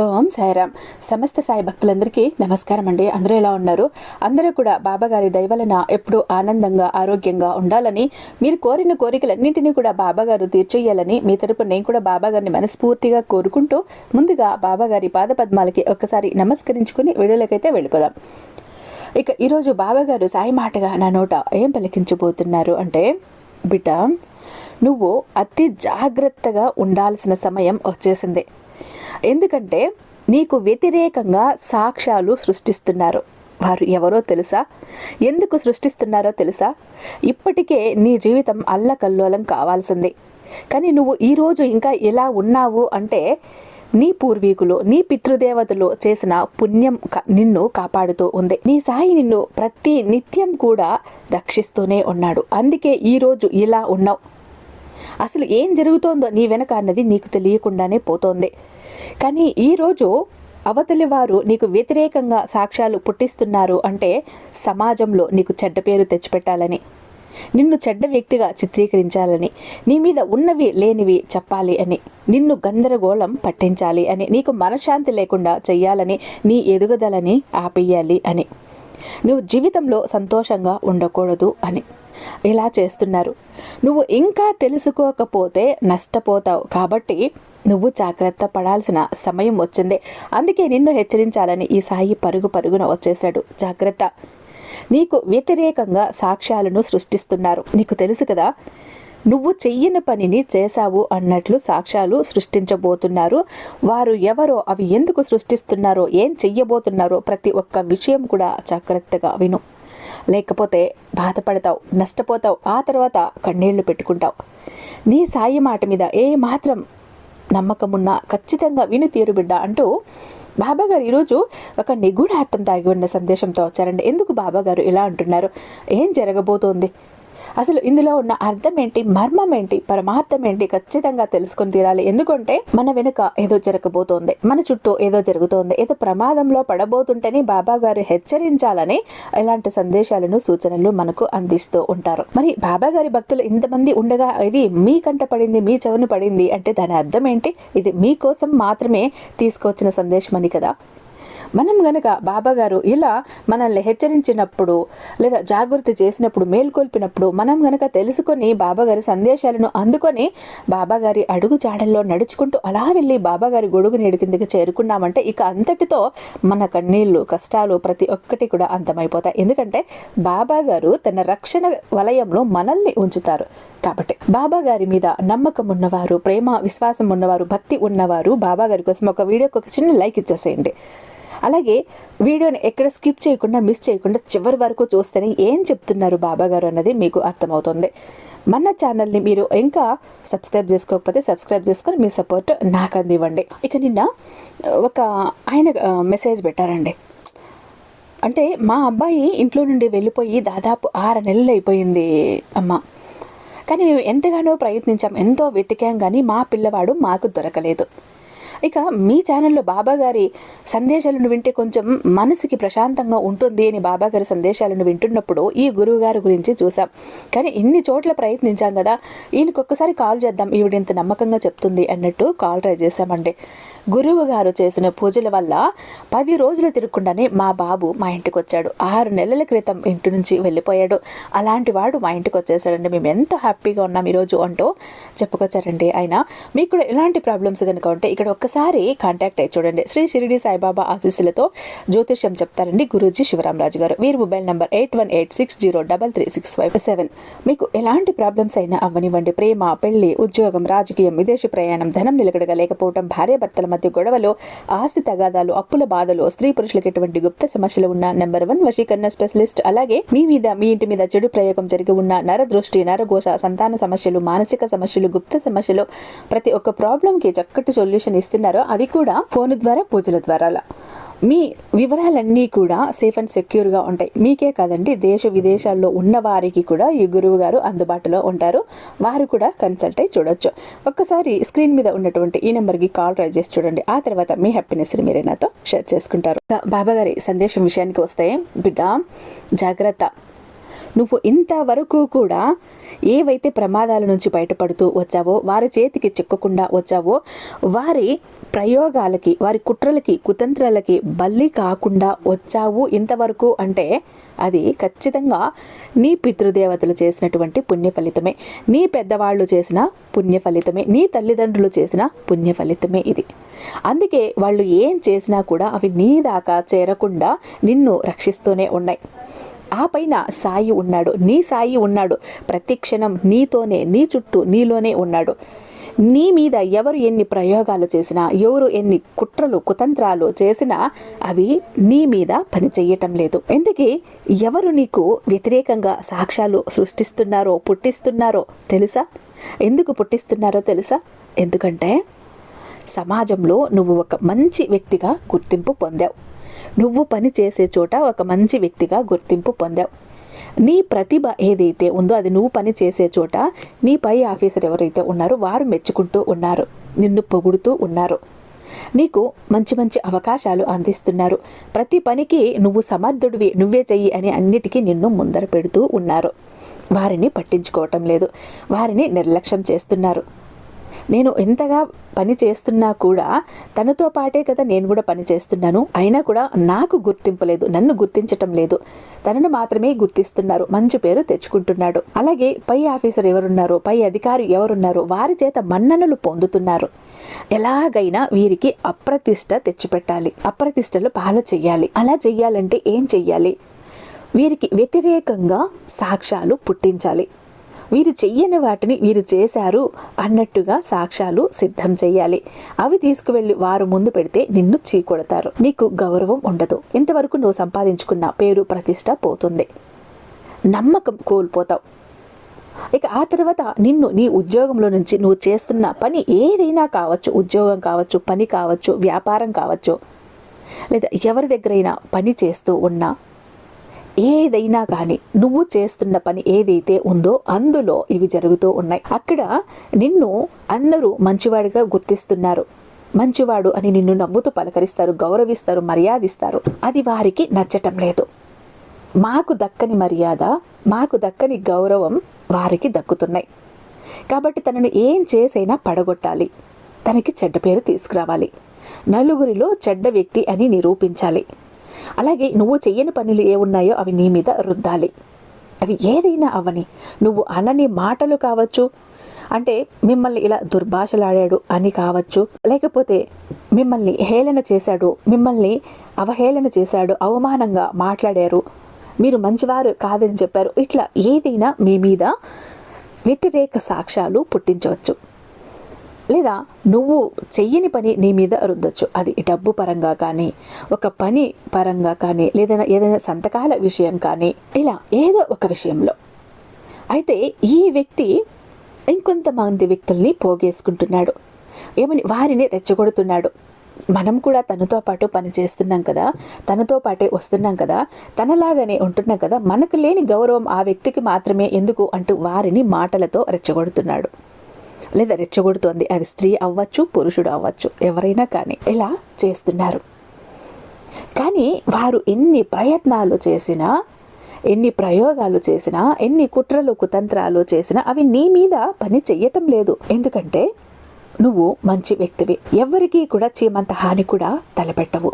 ఓం సాయిరామ్. సమస్త సాయి భక్తులందరికీ నమస్కారం అండి అందరూ ఎలా ఉన్నారు? అందరూ కూడా బాబాగారి దయవలన ఎప్పుడూ ఆనందంగా ఆరోగ్యంగా ఉండాలని మీరు కోరిన కోరికలన్నింటినీ కూడా బాబాగారు తీర్చేయాలని మీ తరపు నేను కూడా బాబాగారిని మనస్ఫూర్తిగా కోరుకుంటూ ముందుగా బాబాగారి పాదపద్మాలకి ఒక్కసారి నమస్కరించుకుని వీడియోలకైతే వెళ్ళిపోదాం. ఇక ఈరోజు బాబాగారు సాయి మాటగా నా నోట ఏం పలికించబోతున్నారు అంటే బిడ్డ నువ్వు అతి జాగ్రత్తగా ఉండాల్సిన సమయం వచ్చేసింది. ఎందుకంటే నీకు వ్యతిరేకంగా సాక్ష్యాలు సృష్టిస్తున్నారు. వారు ఎవరో తెలుసా? ఎందుకు సృష్టిస్తున్నారో తెలుసా? ఇప్పటికే నీ జీవితం అల్లకల్లోలం కావాల్సిందే. కానీ నువ్వు ఈరోజు ఇంకా ఎలా ఉన్నావు అంటే నీ పూర్వీకులు నీ పితృదేవతలు చేసిన పుణ్యం క- నిన్ను కాపాడుతూ ఉంది. నీ సాయి నిన్ను ప్రతి నిత్యం కూడా రక్షిస్తూనే ఉన్నాడు. అందుకే ఈరోజు ఇలా ఉన్నావు. అసలు ఏం జరుగుతోందో నీ వెనక అన్నది నీకు తెలియకుండానే పోతోంది. కానీ ఈరోజు అవతలి వారు నీకు వ్యతిరేకంగా సాక్ష్యాలు పుట్టిస్తున్నారు అంటే సమాజంలో నీకు చెడ్డ పేరు తెచ్చిపెట్టాలని నిన్ను చెడ్డ వ్యక్తిగా చిత్రీకరించాలని నీ మీద ఉన్నవి లేనివి చెప్పాలి అని నిన్ను గందరగోళం పట్టించాలి అని నీకు మనశ్శాంతి లేకుండా చెయ్యాలని నీ ఎదుగుదలని ఆపేయాలి అని. నువ్వు జీవితంలో సంతోషంగా ఉండకూడదు అని. ఇలా చేస్తున్నారు. నువ్వు ఇంకా తెలుసుకోకపోతే నష్టపోతావు. కాబట్టి నువ్వు జాగ్రత్త పడాల్సిన సమయం వచ్చింది. అందుకే నిన్ను హెచ్చరించాలని ఈ సాయి పరుగు పరుగున వచ్చేశాడు. జాగ్రత్త. నీకు వ్యతిరేకంగా సాక్ష్యాలను సృష్టిస్తున్నారు. నీకు తెలుసు కదా నువ్వు చెయ్యని పనిని చేశావు అన్నట్లు సాక్ష్యాలు సృష్టించబోతున్నారు. వారు ఎవరో అవి ఎందుకు సృష్టిస్తున్నారో ఏం చెయ్యబోతున్నారో ప్రతి ఒక్క విషయం కూడా జాగ్రత్తగా విను. లేకపోతే బాధపడతావు నష్టపోతావు ఆ తర్వాత కన్నీళ్ళు పెట్టుకుంటావు. నీ సాయి మాట మీద ఏ మాత్రం నమ్మకమున్నా ఖచ్చితంగా విని తీరు బిడ్డ అంటూ బాబా గారు ఈరోజు ఒక నిగూఢార్థం దాగి ఉన్న సందేశంతో వచ్చారండి. ఎందుకు బాబా గారు ఇలా అంటున్నారు? ఏం జరగబోతోంది? అసలు ఇందులో ఉన్న అర్థం ఏంటి మర్మం ఏంటి పరమార్థం ఏంటి ఖచ్చితంగా తెలుసుకొని తీరాలి. ఎందుకంటే మన వెనుక ఏదో జరగబోతోంది. మన చుట్టూ ఏదో జరుగుతోంది. ఏదో ప్రమాదంలో పడబోతుంటేనే బాబా గారు హెచ్చరించాలని ఇలాంటి సందేశాలను సూచనలు మనకు అందిస్తూ ఉంటారు. మరి బాబా గారి భక్తులు ఇంతమంది ఉండగా ఇది మీ కంట పడింది మీ చెవును పడింది అంటే దాని అర్థం ఏంటి ఇది మీకోసం మాత్రమే తీసుకొచ్చిన సందేశం అని కదా? మనం గనక బాబాగారు ఇలా మనల్ని హెచ్చరించినప్పుడు లేదా జాగృతి చేసినప్పుడు మేల్కొల్పినప్పుడు మనం గనక తెలుసుకొని బాబాగారి సందేశాలను అందుకొని బాబాగారి అడుగు జాడల్లో నడుచుకుంటూ అలా వెళ్ళి బాబాగారి గొడుగు నీడు కిందకి చేరుకున్నామంటే ఇక అంతటితో మన కన్నీళ్ళు కష్టాలు ప్రతి ఒక్కటి కూడా అంతమైపోతాయి. ఎందుకంటే బాబా గారు తన రక్షణ వలయంలో మనల్ని ఉంచుతారు. కాబట్టి బాబా గారి మీద నమ్మకం ఉన్నవారు ప్రేమ విశ్వాసం ఉన్నవారు భక్తి ఉన్నవారు బాబా గారి కోసం ఒక వీడియోకి ఒక చిన్న లైక్ ఇచ్చేసేయండి. అలాగే వీడియోని ఎక్కడ స్కిప్ చేయకుండా మిస్ చేయకుండా చివరి వరకు చూస్తేనే ఏం చెప్తున్నారు బాబా గారు అన్నది మీకు అర్థమవుతుంది. మన ఛానల్ని మీరు ఇంకా సబ్స్క్రైబ్ చేసుకోకపోతే సబ్స్క్రైబ్ చేసుకొని మీ సపోర్ట్ నాకు అందివ్వండి. ఇక నిన్న ఒక ఆయన మెసేజ్ పెట్టారండి. అంటే మా అబ్బాయి ఇంట్లో నుండి వెళ్ళిపోయి దాదాపు ఆరు నెలలు అయిపోయింది అమ్మ. కానీ మేము ఎంతగానో ప్రయత్నించాం ఎంతో వెతికాం కానీ మా పిల్లవాడు మాకు దొరకలేదు. ఇక మీ ఛానల్లో బాబాగారి సందేశాలను వింటే కొంచెం మనసుకి ప్రశాంతంగా ఉంటుంది అని బాబాగారి సందేశాలను వింటున్నప్పుడు ఈ గురువు గారి గురించి చూసాం. కానీ ఇన్ని చోట్ల ప్రయత్నించాం కదా ఈయనకి ఒక్కసారి కాల్ చేద్దాం. ఈవిడ ఇంత నమ్మకంగా చెప్తుంది అన్నట్టు కాల్ ట్రై చేశామండి. గురువు గారు చేసిన పూజల వల్ల పది రోజులు తిరగకుండానే మా బాబు మా ఇంటికి వచ్చాడు ఆరు నెలల క్రితం ఇంటి నుంచి వెళ్ళిపోయాడు. అలాంటి వాడు మా ఇంటికి వచ్చేసాడండి మేము ఎంత హ్యాపీగా ఉన్నాం ఈరోజు అంటూ చెప్పుకొచ్చారండి ఆయన. మీకు కూడా ఎలాంటి ప్రాబ్లమ్స్ కనుక ఉంటే ఇక్కడ ఒక్కసారి కాంటాక్ట్ అయ్యి చూడండి. శ్రీ షిరిడి సాయిబాబా ఆశీస్సులతో జ్యోతిష్యం చెప్తారండి గురూజీ శివరామరాజు గారు. వీరి mobile number eight one eight six zero double three six five seven. మీకు ఎలాంటి ప్రాబ్లమ్స్ అయినా అవ్వనివ్వండి. ప్రేమ పెళ్ళి ఉద్యోగం రాజకీయం విదేశీ ప్రయాణం ధనం నిలకడగా లేకపోవడం భార్యాభర్తల మధ్య గొడవలు ఆస్తి తగాదాలు అప్పుల బాధలు స్త్రీ పురుషులకు ఎటువంటి గుప్త సమస్యలు ఉన్న నెంబర్ వన్ వశీకరణ స్పెషలిస్ట్. అలాగే మీ మీద మీ ఇంటి మీద చెడు ప్రయోగం జరిగి ఉన్న నర దృష్టి నరఘోష సంతాన సమస్యలు మానసిక సమస్యలు గుప్త సమస్యలు ప్రతి ఒక్క ప్రాబ్లం కి చక్కటి సొల్యూషన్ ఇస్తున్నారో అది కూడా ఫోన్ ద్వారా పూజల ద్వారా మీ వివరాలన్నీ కూడా సేఫ్ అండ్ సెక్యూర్గా ఉంటాయి. మీకే కాదండి దేశ విదేశాల్లో ఉన్న వారికి కూడా ఈ గురువు గారు అందుబాటులో ఉంటారు. వారు కూడా కన్సల్ట్ అయి చూడొచ్చు. ఒక్కసారి స్క్రీన్ మీద ఉన్నటువంటి ఈ నెంబర్కి కాల్ ట్రై చేసి చూడండి. ఆ తర్వాత మీ హ్యాపీనెస్ని మీరే నాతో షేర్ చేసుకుంటారు. బాబా గారి సందేశం విషయానికి వస్తే బిడ్డ జాగ్రత్త. నువ్వు ఇంతవరకు కూడా ఏవైతే ప్రమాదాల నుంచి బయటపడుతూ వచ్చావో వారి చేతికి చిక్కకుండా వచ్చావో వారి ప్రయోగాలకి వారి కుట్రలకి కుతంత్రాలకి బల్లి కాకుండా వచ్చావు ఇంతవరకు అంటే అది ఖచ్చితంగా నీ పితృదేవతలు చేసినటువంటి పుణ్య ఫలితమే నీ పెద్దవాళ్ళు చేసిన పుణ్య ఫలితమే నీ తల్లిదండ్రులు చేసిన పుణ్య ఫలితమే ఇది. అందుకే వాళ్ళు ఏం చేసినా కూడా అవి నీ దాకా చేరకుండా నిన్ను రక్షిస్తూనే ఉన్నాయి. ఆ పైన సాయి ఉన్నాడు నీ సాయి ఉన్నాడు. ప్రతి క్షణం నీతోనే నీ చుట్టూ నీలోనే ఉన్నాడు. నీ మీద ఎవరు ఎన్ని ప్రయోగాలు చేసినా ఎవరు ఎన్ని కుట్రలు కుతంత్రాలు చేసినా అవి నీ మీద పని లేదు. ఎందుకే? ఎవరు నీకు వ్యతిరేకంగా సాక్ష్యాలు సృష్టిస్తున్నారో పుట్టిస్తున్నారో తెలుసా? ఎందుకు పుట్టిస్తున్నారో తెలుసా? ఎందుకంటే సమాజంలో నువ్వు ఒక మంచి వ్యక్తిగా గుర్తింపు పొందావు. నువ్వు పని చేసే చోట ఒక మంచి వ్యక్తిగా గుర్తింపు పొందావు. నీ ప్రతిభ ఏదైతే ఉందో అది నువ్వు పని చేసే చోట నీ పై ఆఫీసర్ ఎవరైతే ఉన్నారో వారు మెచ్చుకుంటూ ఉన్నారు. నిన్ను పొగుడుతూ ఉన్నారు. నీకు మంచి మంచి అవకాశాలు అందిస్తున్నారు. ప్రతి పనికి నువ్వు సమర్థుడివి నువ్వే చెయ్యి అని అన్నిటికీ నిన్ను ముందర పెడుతూ ఉన్నారు. వారిని పట్టించుకోవటం లేదు. వారిని నిర్లక్ష్యం చేస్తున్నారు. నేను ఎంతగా పని చేస్తున్నా కూడా తనతో పాటే కదా నేను కూడా పని చేస్తున్నాను. అయినా కూడా నాకు గుర్తింపు లేదు నన్ను గుర్తించటం లేదు. తనను మాత్రమే గుర్తిస్తున్నారు మంచి పేరు తెచ్చుకుంటున్నాడు. అలాగే పై ఆఫీసర్ ఎవరున్నారు పై అధికారి ఎవరున్నారు వారి చేత మన్ననలు పొందుతున్నారు. ఎలాగైనా వీరికి అప్రతిష్ట తెచ్చిపెట్టాలి అప్రతిష్టలు పాల చెయ్యాలి. అలా చెయ్యాలంటే ఏం చెయ్యాలి? వీరికి వ్యతిరేకంగా సాక్ష్యాలు పుట్టించాలి. వీరు చెయ్యని వాటిని వీరు చేశారు అన్నట్టుగా సాక్ష్యాలు సిద్ధం చేయాలి అవి తీసుకువెళ్ళి వారు ముందు పెడితే నిన్ను చీకొడతారు. నీకు గౌరవం ఉండదు. ఇంతవరకు నువ్వు సంపాదించుకున్న పేరు ప్రతిష్ట పోతుంది. నమ్మకం కోల్పోతావు. ఇక ఆ తర్వాత నిన్ను నీ ఉద్యోగంలో నుంచి నువ్వు చేస్తున్న పని ఏదైనా కావచ్చు ఉద్యోగం కావచ్చు పని కావచ్చు వ్యాపారం కావచ్చు లేదా ఎవరి దగ్గరైనా పని చేస్తూ ఉన్నా ఏదైనా కానీ నువ్వు చేస్తున్న పని ఏదైతే ఉందో అందులో ఇవి జరుగుతూ ఉన్నాయి. అక్కడ నిన్ను అందరూ మంచివాడిగా గుర్తిస్తున్నారు. మంచివాడు అని నిన్ను నవ్వుతూ పలకరిస్తారు గౌరవిస్తారు మర్యాదిస్తారు. అది వారికి నచ్చటం లేదు. మాకు దక్కని మర్యాద మాకు దక్కని గౌరవం వారికి దక్కుతున్నాయి. కాబట్టి తనను ఏం చేసైనా పడగొట్టాలి. తనకి చెడ్డ పేరు తీసుకురావాలి. నలుగురిలో చెడ్డ వ్యక్తి అని నిరూపించాలి. అలాగే నువ్వు చెయ్యని పనులు ఏ ఉన్నాయో అవి నీ మీద రుద్దాలి. అవి ఏదైనా అవని. నువ్వు అనని మాటలు కావచ్చు. అంటే మిమ్మల్ని ఇలా దుర్భాషలాడాడు అని కావచ్చు. లేకపోతే మిమ్మల్ని హేళన చేశాడు మిమ్మల్ని అవహేళన చేశాడు అవమానంగా మాట్లాడారు. మీరు మంచివారు కాదని చెప్పారు. ఇట్లా ఏదైనా మీ మీద వ్యతిరేక సాక్ష్యాలు పుట్టించవచ్చు. లేదా నువ్వు చెయ్యని పని నీ మీద రుద్దొచ్చు. అది డబ్బు పరంగా కానీ ఒక పని పరంగా కానీ లేదా ఏదైనా సంతకాల విషయం కానీ ఇలా ఏదో ఒక విషయంలో. అయితే ఈ వ్యక్తి ఇంకొంతమంది వ్యక్తుల్ని పోగేసుకుంటున్నాడు. ఏమని వారిని రెచ్చగొడుతున్నాడు. మనం కూడా తనతో పాటు పని చేస్తున్నాం కదా తనతో పాటే వస్తున్నాం కదా తనలాగానే ఉంటున్నాం కదా మనకు లేని గౌరవం ఆ వ్యక్తికి మాత్రమే ఎందుకు అంటూ వారిని మాటలతో రెచ్చగొడుతున్నాడు. లేదా రెచ్చగొడుతోంది అది స్త్రీ అవ్వచ్చు పురుషుడు అవ్వచ్చు ఎవరైనా కానీ ఇలా చేస్తున్నారు. కానీ వారు ఎన్ని ప్రయత్నాలు చేసినా ఎన్ని ప్రయోగాలు చేసినా ఎన్ని కుట్రలు కుతంత్రాలు చేసినా అవి నీ మీద పని చెయ్యటం లేదు. ఎందుకంటే నువ్వు మంచి వ్యక్తివి. ఎవరికీ కూడా చీమంత హాని కూడా తలపెట్టవు.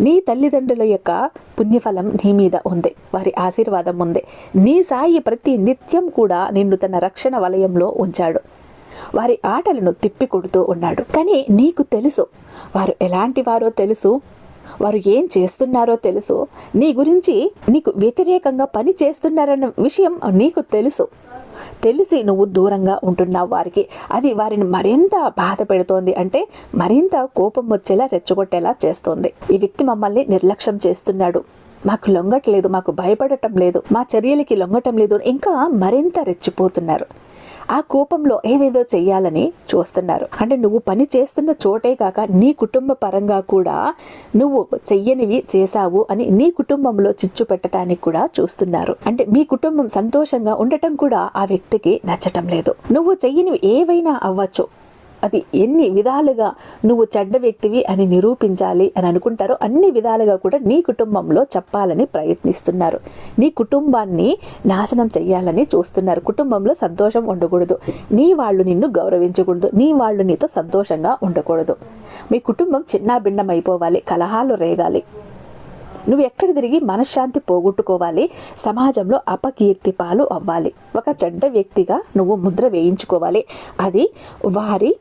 నీ తల్లిదండ్రుల యొక్క పుణ్యఫలం నీ మీద ఉంది. వారి ఆశీర్వాదం ఉంది. నీ సాయి ప్రతి నిత్యం కూడా నిన్ను తన రక్షణ వలయంలో ఉంచాడు. వారి ఆటలను తిప్పి కొడుతూ ఉన్నాడు. కానీ నీకు తెలుసు వారు ఎలాంటి వారో తెలుసు వారు ఏం చేస్తున్నారో తెలుసు నీ గురించి నీకు వ్యతిరేకంగా పని చేస్తున్నారన్న విషయం నీకు తెలుసు. తెలిసి నువ్వు దూరంగా ఉంటున్నావు వారికి. అది వారిని మరింత బాధ పెడుతోంది అంటే మరింత కోపం వచ్చేలా రెచ్చగొట్టేలా చేస్తోంది. ఈ వ్యక్తి మమ్మల్ని నిర్లక్ష్యం చేస్తున్నాడు. మాకు లొంగట్లేదు మాకు భయపడటం లేదు మా చర్యలకి లొంగటం లేదు ఇంకా మరింత రెచ్చిపోతున్నారు. ఆ కోపంలో ఏదేదో చెయ్యాలని చూస్తున్నారు. అంటే నువ్వు పని చేస్తున్న చోటే కాక నీ కుటుంబ పరంగా కూడా నువ్వు చెయ్యనివి చేశావు అని నీ కుటుంబంలో చిచ్చు పెట్టడానికి కూడా చూస్తున్నారు. అంటే మీ కుటుంబం సంతోషంగా ఉండటం కూడా ఆ వ్యక్తికి నచ్చటం లేదు. నువ్వు చెయ్యనివి ఏవైనా అవ్వచ్చు. అది ఎన్ని విధాలుగా నువ్వు చెడ్డ వ్యక్తివి అని నిరూపించాలి అని అనుకుంటారో అన్ని విధాలుగా కూడా నీ కుటుంబంలో చెప్పాలని ప్రయత్నిస్తున్నారు. నీ కుటుంబాన్ని నాశనం చేయాలని చూస్తున్నారు. కుటుంబంలో సంతోషం ఉండకూడదు. నీ వాళ్ళు నిన్ను గౌరవించకూడదు. నీ వాళ్ళు నీతో సంతోషంగా ఉండకూడదు. మీ కుటుంబం చిన్నాభిన్నం అయిపోవాలి కలహాలు రేగాలి. నువ్వు ఎక్కడ తిరిగి మనశ్శాంతి పోగొట్టుకోవాలి? సమాజంలో అపకీర్తి పాలు అవ్వాలి. ఒక చెడ్డ వ్యక్తిగా నువ్వు ముద్ర వేయించుకోవాలి. అది వారి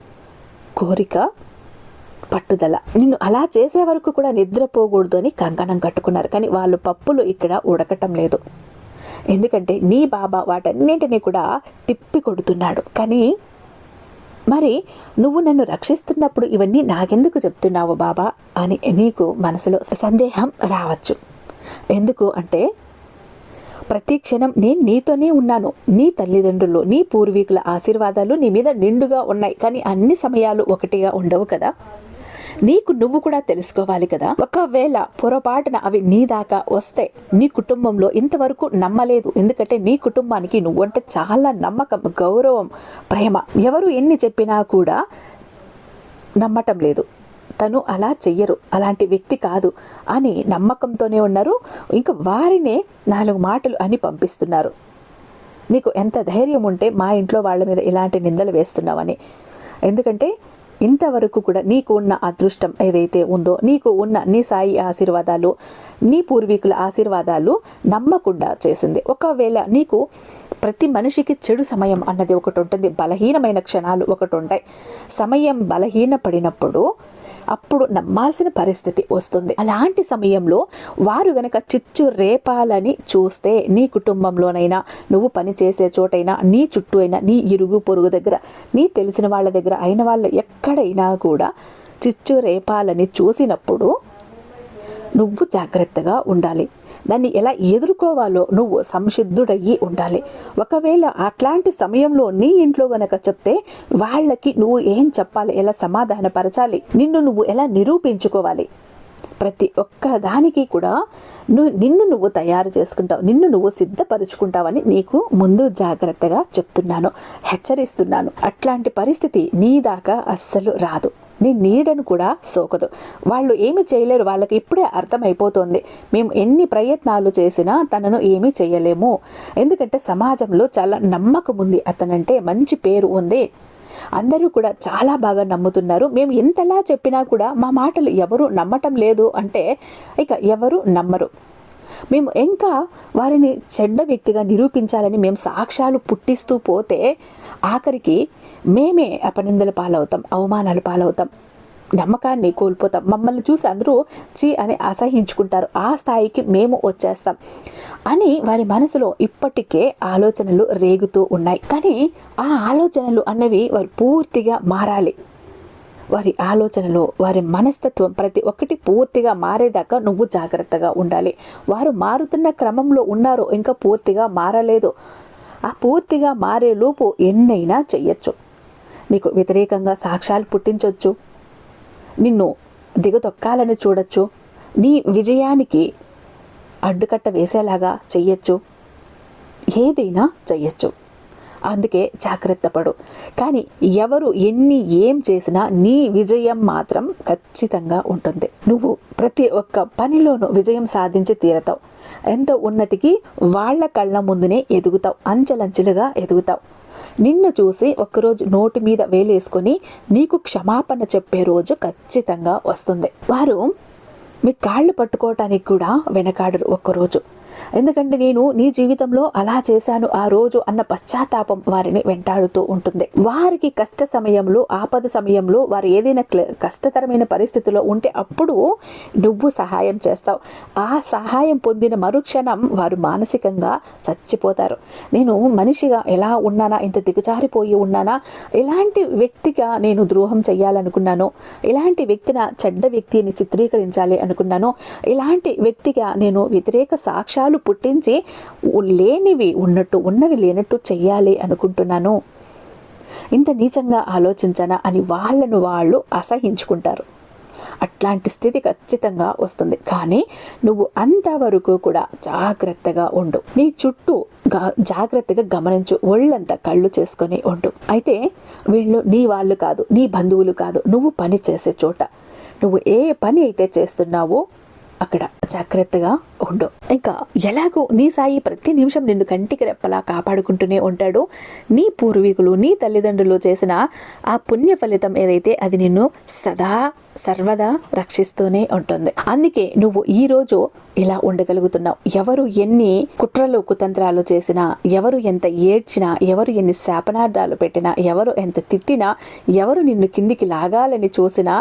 కోరిక పట్టుదల. నిన్ను అలా చేసే వరకు కూడా నిద్రపోకూడదు అని కంకణం కట్టుకున్నారు. కానీ వాళ్ళు పప్పులు ఇక్కడ ఉడకటం లేదు. ఎందుకంటే నీ బాబా వాటన్నింటినీ కూడా తిప్పి కొడుతున్నాడు. కానీ మరి నువ్వు నన్ను రక్షిస్తున్నప్పుడు ఇవన్నీ నాకెందుకు చెప్తున్నావు బాబా అని నీకు మనసులో సందేహం రావచ్చు. ఎందుకు అంటే ప్రతి క్షణం నేను నీతోనే ఉన్నాను. నీ తల్లిదండ్రులు నీ పూర్వీకుల ఆశీర్వాదాలు నీ మీద నిండుగా ఉన్నాయి. కానీ అన్ని సమయాలు ఒకటిగా ఉండవు కదా? నీకు నువ్వు కూడా తెలుసుకోవాలి కదా? ఒకవేళ పొరపాటున అవి నీ దాకా వస్తే నీ కుటుంబంలో ఇంతవరకు నమ్మలేదు. ఎందుకంటే నీ కుటుంబానికి నువ్వంటే చాలా నమ్మకం గౌరవం ప్రేమ. ఎవరు ఎన్ని చెప్పినా కూడా నమ్మటం లేదు. తను అలా చెయ్యరు. అలాంటి వ్యక్తి కాదు అని నమ్మకంతోనే ఉన్నారు. ఇంకా వారినే నాలుగు మాటలు అని పంపిస్తున్నారు. నీకు ఎంత ధైర్యం ఉంటే మా ఇంట్లో వాళ్ళ మీద ఇలాంటి నిందలు వేస్తున్నావని. ఎందుకంటే ఇంతవరకు కూడా నీకు ఉన్న అదృష్టం ఏదైతే ఉందో నీకు ఉన్న నీ సాయి ఆశీర్వాదాలు నీ పూర్వీకుల ఆశీర్వాదాలు నమ్మకుండా చేసింది. ఒకవేళ నీకు ప్రతి మనిషికి చెడు సమయం అన్నది ఒకటి ఉంటుంది బలహీనమైన క్షణాలు ఒకటి ఉంటాయి. సమయం బలహీన పడినప్పుడు అప్పుడు నమ్మాల్సిన పరిస్థితి వస్తుంది. అలాంటి సమయంలో వారు గనక చిచ్చు రేపాలని చూస్తే నీ కుటుంబంలోనైనా నువ్వు పని చేసే చోటైనా నీ చుట్టూ అయినా నీ ఇరుగు పొరుగు దగ్గర నీ తెలిసిన వాళ్ళ దగ్గర అయిన వాళ్ళు ఎక్కడైనా కూడా చిచ్చు రేపాలని చూసినప్పుడు నువ్వు జాగ్రత్తగా ఉండాలి. దాన్ని ఎలా ఎదుర్కోవాలో నువ్వు సంసిద్ధుడయ్యి ఉండాలి. ఒకవేళ అట్లాంటి సమయంలో నీ ఇంట్లో గనక చెప్తే వాళ్ళకి నువ్వు ఏం చెప్పాలి? ఎలా సమాధానపరచాలి? నిన్ను నువ్వు ఎలా నిరూపించుకోవాలి? ప్రతి ఒక్క దానికి కూడా నువ్వు నిన్ను నువ్వు తయారు చేసుకుంటావు నిన్ను నువ్వు సిద్ధపరుచుకుంటావని నీకు ముందు జాగ్రత్తగా చెప్తున్నాను హెచ్చరిస్తున్నాను. అట్లాంటి పరిస్థితి నీ దాకా అస్సలు రాదు. నీ నీడను కూడా సోకదు. వాళ్ళు ఏమి చేయలేరు వాళ్ళకి ఇప్పుడే అర్థమైపోతుంది. మేము ఎన్ని ప్రయత్నాలు చేసినా తనను ఏమీ చేయలేము. ఎందుకంటే సమాజంలో చాలా నమ్మకం ఉంది అతనంటే మంచి పేరు ఉంది. అందరూ కూడా చాలా బాగా నమ్ముతున్నారు. మేము ఎంతలా చెప్పినా కూడా మా మాటలు ఎవరు నమ్మటం లేదు అంటే ఇక ఎవరు నమ్మరు. మేము ఇంకా వారిని చెడ్డ వ్యక్తిగా నిరూపించాలని మేము సాక్ష్యాలు పుట్టిస్తూ పోతే ఆఖరికి మేమే అపనిందల పాలవుతాం అవమానాలు పాలవుతాం. నమ్మకాన్ని కోల్పోతాం. మమ్మల్ని చూసి అందరూ చీ అని అసహించుకుంటారు. ఆ స్థాయికి మేము వచ్చేస్తాం అని వారి మనసులో ఇప్పటికే ఆలోచనలు రేగుతూ ఉన్నాయి. కానీ ఆ ఆలోచనలు అన్నవి వారు పూర్తిగా మారాలి. వారి ఆలోచనలు వారి మనస్తత్వం ప్రతి ఒక్కటి పూర్తిగా మారేదాకా నువ్వు జాగ్రత్తగా ఉండాలి. వారు మారుతున్న క్రమంలో ఉన్నారు ఇంకా పూర్తిగా మారలేదు. ఆ పూర్తిగా మారే లోపు ఎన్నైనా చెయ్యొచ్చు. నీకు వ్యతిరేకంగా సాక్ష్యాలు పుట్టించవచ్చు నిన్ను దిగదొక్కాలని చూడొచ్చు. నీ విజయానికి అడ్డుకట్ట వేసేలాగా చెయ్యొచ్చు. ఏదైనా చెయ్యొచ్చు. అందుకే జాగ్రత్త పడు. కానీ ఎవరు ఎన్ని ఏం చేసినా నీ విజయం మాత్రం ఖచ్చితంగా ఉంటుంది. నువ్వు ప్రతి ఒక్క పనిలోనూ విజయం సాధించి తీరతావు. ఎంతో ఉన్నతికి వాళ్ళ కళ్ళ ముందునే ఎదుగుతావు. అంచెలంచెలుగా ఎదుగుతావు. నిన్ను చూసి ఒక్కరోజు నోటి మీద వేలేసుకొని నీకు క్షమాపణ చెప్పే రోజు ఖచ్చితంగా వస్తుంది. వారు మీ కాళ్ళు పట్టుకోవటానికి కూడా వెనకాడరు ఒక్కరోజు. ఎందుకంటే నేను నీ జీవితంలో అలా చేశాను ఆ రోజు అన్న పశ్చాత్తాపం వారిని వెంటాడుతూ ఉంటుంది. వారికి కష్ట సమయంలో ఆపద సమయంలో వారు ఏదైనా కష్టతరమైన పరిస్థితిలో ఉంటే అప్పుడు నువ్వు సహాయం చేస్తావు. ఆ సహాయం పొందిన మరుక్షణం వారు మానసికంగా చచ్చిపోతారు. నేను మనిషిగా ఎలా ఉన్నానా? ఇంత దిగజారిపోయి ఉన్నానా? ఎలాంటి వ్యక్తిగా నేను ద్రోహం చేయాలనుకున్నాను ఎలాంటి వ్యక్తిన చెడ్డ వ్యక్తిని చిత్రీకరించాలి అనుకున్నాను? ఇలాంటి వ్యక్తిగా నేను వ్యతిరేక సాక్ష్య భయాలు పుట్టించి లేనివి ఉన్నట్టు ఉన్నవి లేనట్టు చెయ్యాలి అనుకుంటున్నాను. ఇంత నీచంగా ఆలోచించనా అని వాళ్ళను వాళ్ళు అసహించుకుంటారు. అట్లాంటి స్థితి ఖచ్చితంగా వస్తుంది. కానీ నువ్వు అంతవరకు కూడా జాగ్రత్తగా ఉండు. నీ చుట్టూ జాగ్రత్తగా గమనించు. ఒళ్ళంతా కళ్ళు చేసుకొని ఉండు. అయితే వీళ్ళు నీ వాళ్ళు కాదు నీ బంధువులు కాదు. నువ్వు పని చేసే చోట. నువ్వు ఏ పని అయితే చేస్తున్నావో అక్కడ జాగ్రత్తగా ఉండు. ఇంకా ఎలాగో నీ సాయి ప్రతి నిమిషం నిన్ను కంటికి రెప్పలా కాపాడుకుంటూనే ఉంటాడు. నీ పూర్వీకులు నీ తల్లిదండ్రులు చేసిన ఆ పుణ్య ఫలితం ఏదైతే అది నిన్ను సదా సర్వదా రక్షిస్తూనే ఉంటుంది. అందుకే నువ్వు ఈ రోజు ఇలా ఉండగలుగుతున్నావు. ఎవరు ఎన్ని కుట్రలు కుతంత్రాలు చేసినా ఎవరు ఎంత ఏడ్చినా ఎవరు ఎన్ని శాపనార్థాలు పెట్టినా ఎవరు ఎంత తిట్టినా ఎవరు నిన్ను కిందికి లాగాలని చూసినా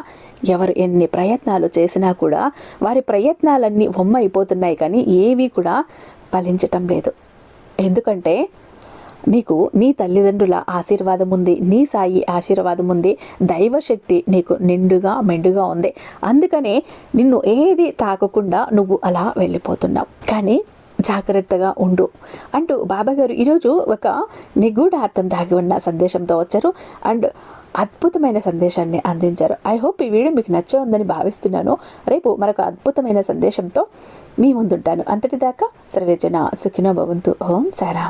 ఎవరు ఎన్ని ప్రయత్నాలు చేసినా కూడా వారి ప్రయత్నాలన్నీ బొమ్మ అయిపోతున్నాయి కానీ ఏవి కూడా ఫలించటం లేదు. ఎందుకంటే నీకు నీ తల్లిదండ్రుల ఆశీర్వాదం ఉంది నీ సాయి ఆశీర్వాదం ఉంది దైవశక్తి నీకు నిండుగా మెండుగా ఉంది. అందుకనే నిన్ను ఏది తాకకుండా నువ్వు అలా వెళ్ళిపోతున్నావు. కానీ జాగ్రత్తగా ఉండు అంటూ బాబాగారు ఈరోజు ఒక నిగూఢార్థం దాగి ఉన్న సందేశంతో వచ్చారు. అండ్ అద్భుతమైన సందేశాన్ని అందించారు. ఐ హోప్ ఈ వీడియో మీకు నచ్చే ఉందని భావిస్తున్నాను. రేపు మరొక అద్భుతమైన సందేశంతో మీ ముందుంటాను. అంతటిదాకా సర్వేజన సుఖినో భవంతు. ఓం సారాం.